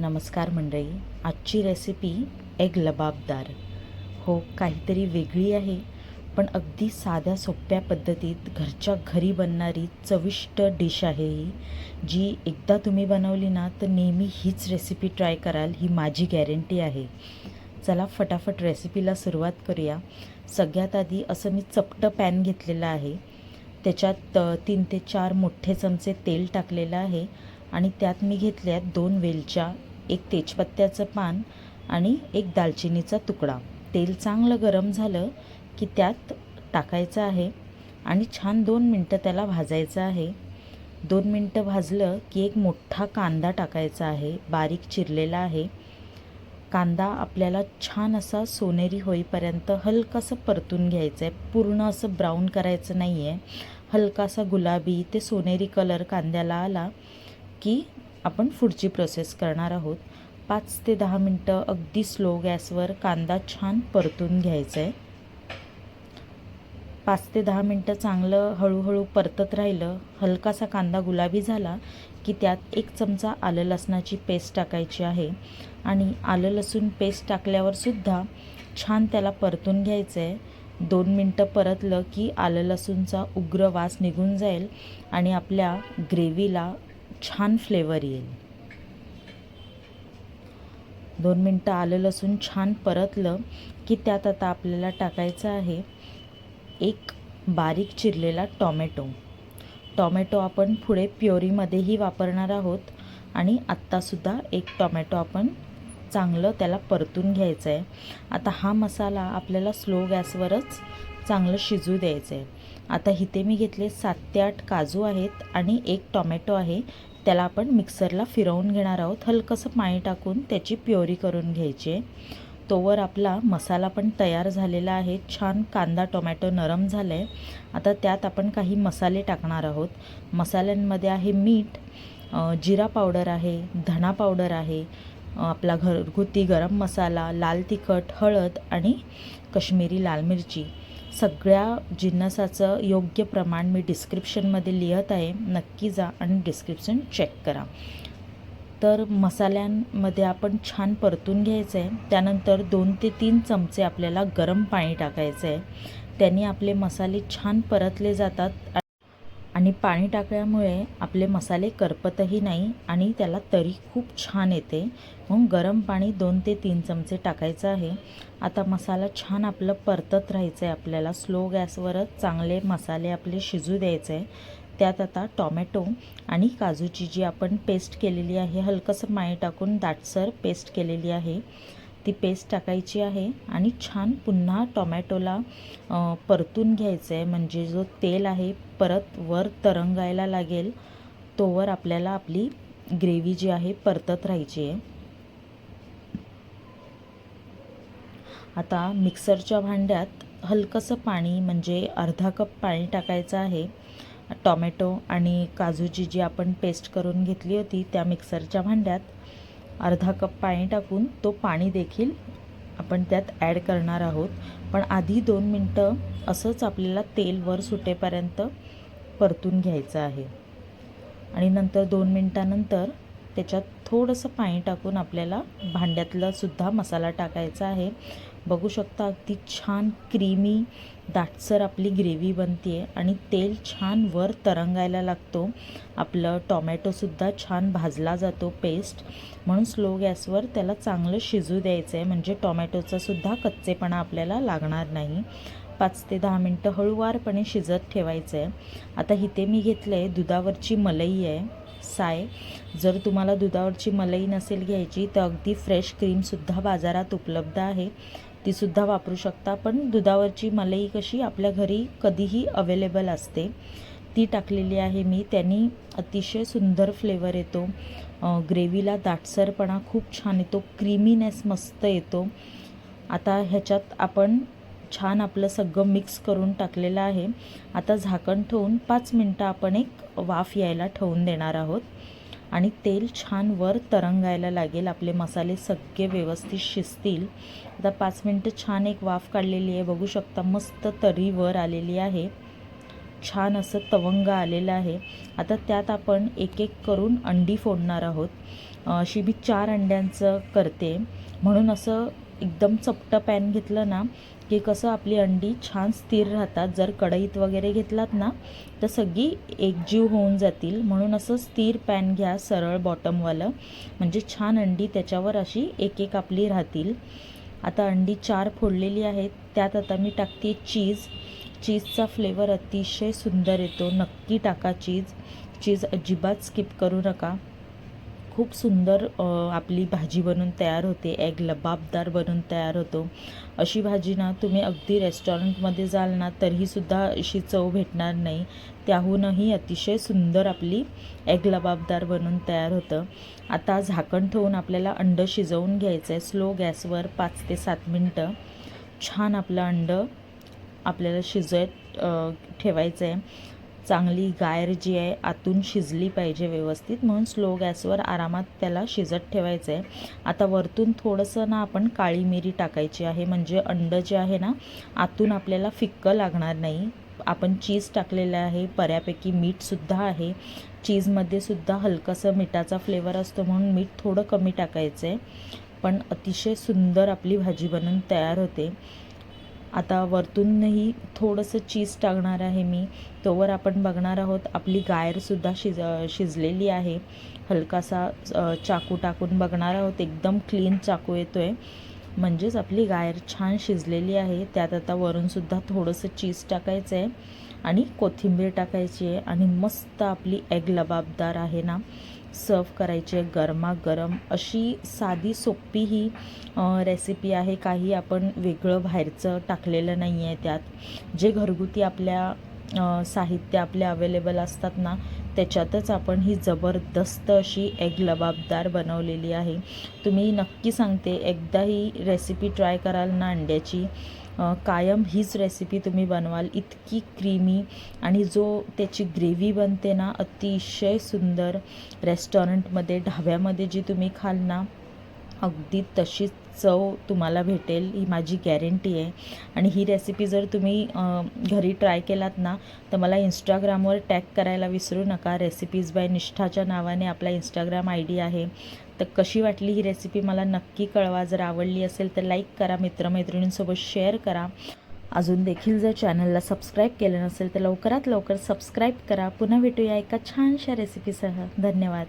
नमस्कार मंडळी आजची रेसिपी एग लबाबदार. हो काहीतरी वेगळी आहे पण अगदी साध्या सोप्या पद्धतीत घरच्या घरी बनणारी चविष्ट डिश आहे ही. जी एकदा तुम्ही बनवली ना तर नेहमी हीच रेसिपी ट्राय कराल ही माझी गॅरंटी आहे. चला फटाफट रेसिपीला सुरुवात करूया. सगळ्यात आधी असं मी चपटं पॅन घेतलेलं आहे. त्याच्यात तीन ते चार मोठे चमचे तेल टाकलेलं आहे आणि त्यात मी घेतल्यात दोन वेलच्या एक तेजपत्त्याचं पान आणि एक दालचिनीचा तुकडा. तेल चांगलं गरम झालं की त्यात टाकायचं आहे आणि छान दोन मिनटं त्याला भाजायचं आहे. दोन मिनटं भाजलं की एक मोठा कांदा टाकायचा आहे बारीक चिरलेला आहे. कांदा आपल्याला छान असा सोनेरी होईपर्यंत हलकासं परतून घ्यायचं आहे पूर्ण असं ब्राऊन करायचं नाही आहे हलकासा गुलाबी ते सोनेरी कलर कांद्याला आला की आपण पुढची प्रोसेस करणार आहोत. पाच ते दहा मिनटं अगदी स्लो गॅसवर कांदा छान परतून घ्यायचा आहे पाच ते दहा मिनटं चांगलं हळूहळू परतत राहिलं हलकासा कांदा गुलाबी झाला की त्यात एक चमचा आलं लसणाची पेस्ट टाकायची आहे. आणि आलं लसूण पेस्ट टाकल्यावरसुद्धा छान त्याला परतून घ्यायचं आहे दोन मिनटं परतलं की आलं लसूणचा उग्र वास निघून जाईल आणि आपल्या ग्रेव्हीला छान फ्लेवर येईल. दोन मिनटं आलं लसूण छान परतलं की त्यात आता आपल्याला टाकायचं आहे एक बारीक चिरलेला टॉमॅटो. टॉमॅटो आपण पुढे प्युरीमध्येही वापरणार आहोत आणि आत्तासुद्धा एक टॉमॅटो आपण चांगलं त्याला परतून घ्यायचं आहे आता हा मसाला आपल्याला स्लो गॅसवरच चांगलं शिजू द्यायचं आहे आता इथे मी घेतले सात ते आठ काजू आहेत आणि एक टॉमॅटो आहे. त्याला आपण मिक्सरला फिरवून घेणार आहोत. हलकंसं पाणी टाकून त्याची प्युरी करून घ्यायची आहे. तोवर आपला मसाला पण तयार झालेला आहे. छान कांदा टोमॅटो नरम झालं आहे आता त्यात आपण काही मसाले टाकणार आहोत. मसाल्यांमध्ये आहे मीठ जिरा पावडर आहे धणा पावडर आहे आपला घरगुती गरम मसाला लाल तिखट हळद आणि कश्मीरी लाल मिरची. सगळ्या जिन्नसाचं योग्य प्रमाण मी डिस्क्रिप्शनमध्ये लिहत आहे. नक्की जा आणि डिस्क्रिप्शन चेक करा. तर मसाल्यांमध्ये आपण छान परतून घ्यायचं आहे त्यानंतर दोन ते तीन चमचे आपल्याला गरम पाणी टाकायचं आहे त्यांनी आपले मसाले छान परतले जातात. आणि पाणी टाकल्यामुळे आपले मसाले करपतही नाही आणि त्याला तरी खूप छान येते. म्हणून गरम पाणी दोन ते तीन चमचे टाकायचं आहे. आता मसाला छान आपलं परतत राहायचं आहे आपल्याला स्लो गॅसवरच चांगले मसाले आपले शिजू द्यायचे. आहे त्यात आता टॉमॅटो आणि काजूची जी आपण पेस्ट केलेली आहे हलकंसं माई टाकून दाटसर पेस्ट केलेली आहे. ती पेस्ट टाकायची आहे आणि छान पुन्हा टॉमॅटोला परतून घ्यायचं आहे म्हणजे जो तेल आहे परत वर तरंगायला लागेल तोवर आपल्याला आपली ग्रेव्ही जी आहे परतत राहायची आहे. आता मिक्सरच्या भांड्यात हलकंसं पाणी म्हणजे अर्धा कप पाणी टाकायचं आहे. टॉमॅटो आणि काजूची जी आपण पेस्ट करून घेतली होती त्या मिक्सरच्या भांड्यात अर्धा कप पाणी टाकून तो पाणी देखील आपण त्यात ॲड करणार आहोत. पण आधी दोन मिनटं असंच आपल्याला तेल वर सुटेपर्यंत परतून घ्यायचं आहे. आणि नंतर दोन मिनटानंतर त्याच्यात थोडंसं पाणी टाकून आपल्याला भांड्यातला सुद्धा मसाला टाकायचा आहे. बघू शकता अगदी छान क्रीमी दाटसर आपली ग्रेव्ही बनते आहे आणि तेल छान वर तरंगायला लागतो. आपलं टॉमॅटोसुद्धा छान भाजला जातो पेस्ट. म्हणून स्लो गॅसवर त्याला चांगलं शिजू द्यायचं आहे म्हणजे टोमॅटोचासुद्धा कच्चेपणा आपल्याला लागणार नाही. पाच ते दहा मिनटं हळूवारपणे शिजत ठेवायचं आहे आता इथे मी घेतलं आहे दुधावरची मलई आहे साय. जर तुम्हाला दुधावरची मलई नसेल घ्यायची तर अगदी फ्रेश क्रीमसुद्धा बाजारात उपलब्ध आहे. तीसुद्धा वापरू शकता पण दुधावरची मलई कशी आपल्या घरी कधीही अवेलेबल असते. ती टाकलेली आहे मी. त्यांनी अतिशय सुंदर फ्लेवर येतो. ग्रेव्हीला दाटसरपणा खूप छान येतो. क्रीमीनेस मस्त येतो. आता ह्याच्यात आपण छान आपलं सगळं मिक्स करून टाकलेलं आहे. आता झाकण ठेवून पाच मिनटं आपण एक वाफ यायला ठेवून देणार आहोत. आणि तेल छान वर तरंगायला लागेल. आपले मसाले सगळे व्यवस्थित शिजतील. आता पाच मिनटं छान एक वाफ काढलेली आहे. बघू शकता मस्त तरी वर आलेली आहे. छान असं तवंग आलेलं आहे. आता त्यात आपण एक एक करून अंडी फोडणार आहोत. अशी मी चार अंड्यांचं करते. म्हणून असं एकदम चपटं पॅन घेतलं ना की कसं आपली अंडी छान स्थिर राहतात. जर कढईत वगैरे घेतलात ना तर सगळी एकजीव होऊन जातील. म्हणून असं स्थिर पॅन घ्या सरळ बॉटमवालं. म्हणजे छान अंडी त्याच्यावर अशी एक एक आपली राहतील. आता अंडी चार फोडलेली आहेत. त्यात आता मी टाकते चीज. चीजचा फ्लेवर अतिशय सुंदर येतो. नक्की टाका चीज. चीज अजिबात स्किप करू नका. खूप सुंदर आपली भाजी बनून तयार होते. एग लबाबदार बनून तयार होतो. अशी भाजी ना तुम्ही अगदी रेस्टॉरंटमध्ये जाल ना तरीसुद्धा अशी चव भेटणार नाही. त्याहूनही अतिशय सुंदर आपली एग लबाबदार बनून तयार होतं. आता झाकण ठेवून आपल्याला अंडं शिजवून घ्यायचं आहे स्लो गॅसवर पाच ते सात मिनटं. छान आपलं अंडं आपल्याला शिजत ठेवायचं आहे चांगली गायर जी आहे आतून शिजली पाहिजे व्यवस्थित. म्हणून स्लो गॅसवर आरामात त्याला शिजत ठेवायचं आहे आता वरतून थोडंसं ना आपण काळी मिरी टाकायची आहे. म्हणजे अंडं जे आहे ना आतून आपल्याला फिक्कं लागणार नाही. आपण चीज टाकलेलं आहे. बऱ्यापैकी मीठसुद्धा आहे. चीजमध्ये सुद्धा हलकंसं मिठाचा फ्लेवर असतो म्हणून मीठ थोडं कमी टाकायचं आहे पण अतिशय सुंदर आपली भाजी बनून तयार होते. आता वरतूनही थोडंसं चीज टाकणार आहे मी. तोवर आपण बघणार आहोत आपली गायरसुद्धा शिज शिजलेली आहे. हलकासा चाकू टाकून बघणार आहोत. एकदम क्लीन चाकू येतो आहे म्हणजेच आपली गायर छान शिजलेली आहे. त्यात आता वरूनसुद्धा थोडंसं चीज टाकायचं आहे आणि कोथिंबीर टाकायची आहे. आणि मस्त आपली एग लबाबदार आहे ना? सर्व करायची आहे गरमागरम अशी साधी सोपी ही रेसिपी आहे. काही आपण वेगळं बाहेरचं टाकलेलं नाही आहे त्यात. जे घरगुती आपल्या साहित्य आपले अवेलेबल असतात ना त्याच्यातच आपण ही जबरदस्त अशी एग लबाबदार बनवलेली आहे. तुम्ही नक्की सांगते एकदा ही रेसिपी ट्राय कराल ना अंड्याची कायम हीच रेसिपी तुम्ही बनवाल. इतकी क्रीमी आणि जो त्याची ग्रेव्ही बनते ना अतिशय सुंदर रेस्टॉरंटमध्ये ढाब्यामध्ये जी तुम्ही खाल ना अगदी तशीच चव तुम्हाला भेटेल ही माझी गॅरंटी आहे. आणि ही रेसिपी जर तुम्ही घरी ट्राय केलात ना तर मला इंस्टाग्रामवर टॅग करायला विसरू नका. रेसिपीज बाय निष्ठाच्या नावाने आपला इंस्टाग्राम आय डी आहे. तर कशी वाटली ही रेसिपी मला नक्की कळवा. जर आवडली असेल तर लाईक करा मित्रमैत्रिणींसोबत शेअर करा. अजून देखील जर चॅनलला सबस्क्राईब केलं नसेल तर लवकरात लवकर सबस्क्राईब करा. पुन्हा भेटूया एका छानशा रेसिपीसह धन्यवाद.